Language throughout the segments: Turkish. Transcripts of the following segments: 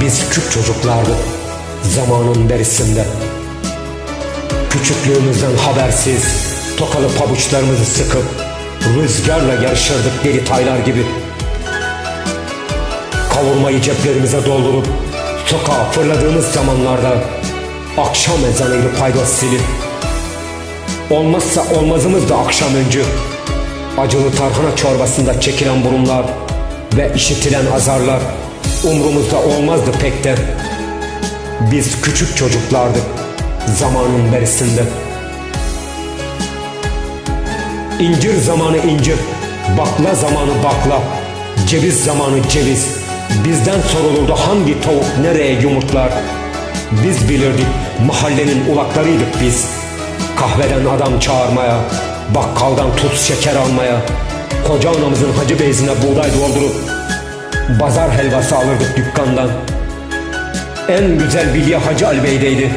Biz küçük çocuklardık zamanın derisinde. Küçüklüğümüzden habersiz tokalı pabuçlarımızı sıkıp rüzgarla yarışırdık deli taylar gibi. Kavurmayı ceplerimize doldurup sokağa fırladığımız zamanlarda akşam ezanıyla paydos silip olmazsa olmazımız da akşam öncü acılı tarhana çorbasında çekilen burunlar ve işitilen azarlar umrumuzda olmazdı pek de. Biz küçük çocuklardık zamanın berisinde. İncir zamanı incir, bakla zamanı bakla, ceviz zamanı ceviz. Bizden sorulurdu hangi tavuk nereye yumurtlar. Biz bilirdik mahallenin ulaklarıydık biz. Kahveden adam çağırmaya, bakkaldan tuz şeker almaya, koca anamızın hacı bezine buğday doldurup bazar helvası alırdık dükkandan. En güzel bilye Hacı Ali Bey'deydi.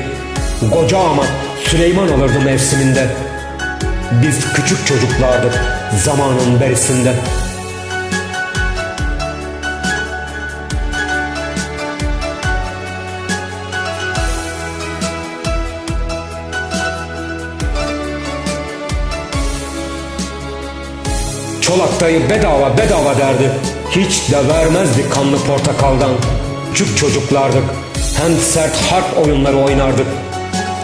Koca amat Süleyman alırdı mevsiminde. Biz küçük çocuklardık zamanın berisinde. Çolak dayı bedava bedava derdi. Hiç de vermezdi kanlı portakaldan. Küçük çocuklardık. Hem sert harp oyunları oynardık.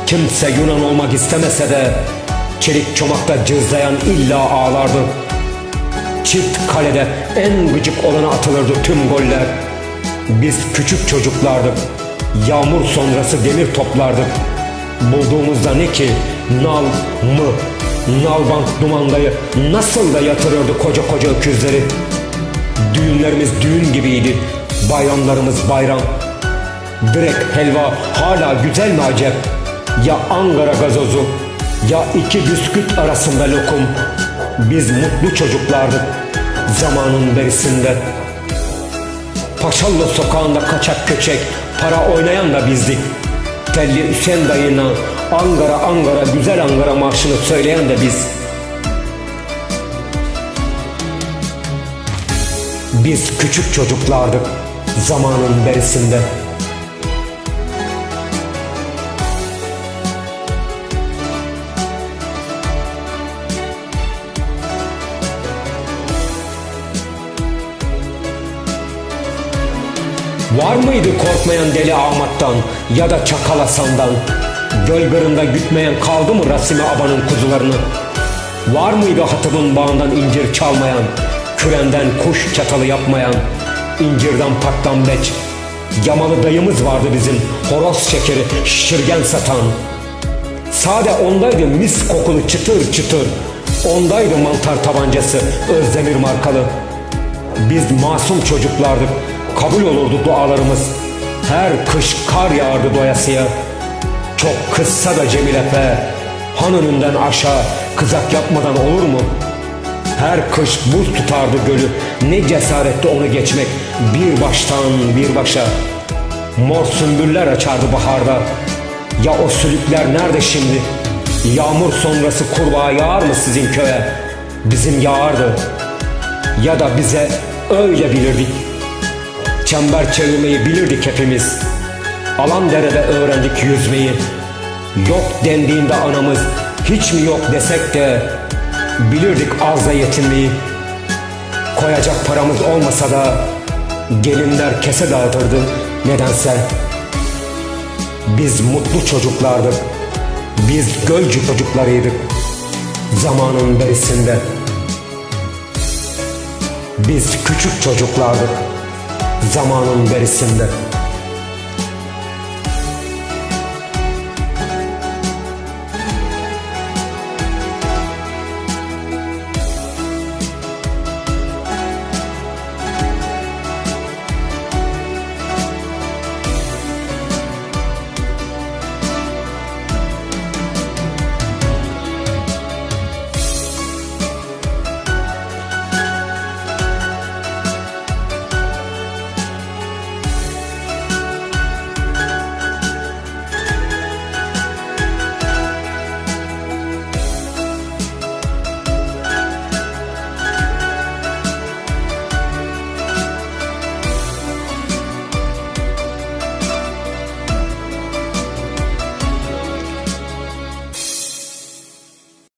Kimse Yunan olmak istemese de çelik çomakta cızlayan illa ağlardı. Çift kalede en gıcık olana atılırdı tüm goller. Biz küçük çocuklardık. Yağmur sonrası demir toplardık. Bulduğumuzda ne ki nal mı? Nalbant dumandayı nasıl da yatırırdı koca koca öküzleri. Düğünlerimiz düğün gibiydi. Bayramlarımız bayram. Direkt helva hala güzel mi acep? Ya Ankara gazozu ya iki bisküt arasında lokum. Biz mutlu çocuklardık zamanın berisinde. Paşalı sokağında kaçak köçek para oynayan da bizdik. Telli Hüseyin dayına Ankara Ankara güzel Ankara marşını söyleyen de biz. Biz küçük çocuklardık zamanın berisinde. Var mıydı korkmayan deli Ahmet'tan ya da Çakal Hasan'dan? Gölgırında gütmeyen kaldı mı Rasime Aba'nın kuzularını? Var mıydı hatımın bağından incir çalmayan, kürenden kuş çatalı yapmayan, incirden pattan beç? Yamalı dayımız vardı bizim, horoz şekeri şişirgen satan. Sade ondaydı mis kokulu çıtır çıtır, ondaydı mantar tabancası Özdemir markalı. Biz masum çocuklardık, kabul olurdu dualarımız. Her kış kar yağardı doyasıya. Çok kızsa da Cemil Efe, han önünden aşağı kızak yapmadan olur mu? Her kış buz tutardı gölü, ne cesaretti onu geçmek bir baştan bir başa. Mor sümbüller açardı baharda. Ya o sülükler nerede şimdi? Yağmur sonrası kurbağa yağar mı sizin köye? Bizim yağardı. Ya da bize öyle bilirdik. Çember çevirmeyi bilirdik hepimiz. Alan derede öğrendik yüzmeyi. Yok dendiğinde anamız hiç mi yok desek de bilirdik azla yetinmeyi. Koyacak paramız olmasa da gelinler kese dağıtırdı nedense. Biz mutlu çocuklardık. Biz gölcü çocuklarıydık. Zamanın berisinde. Biz küçük çocuklardık zamanın berisinde.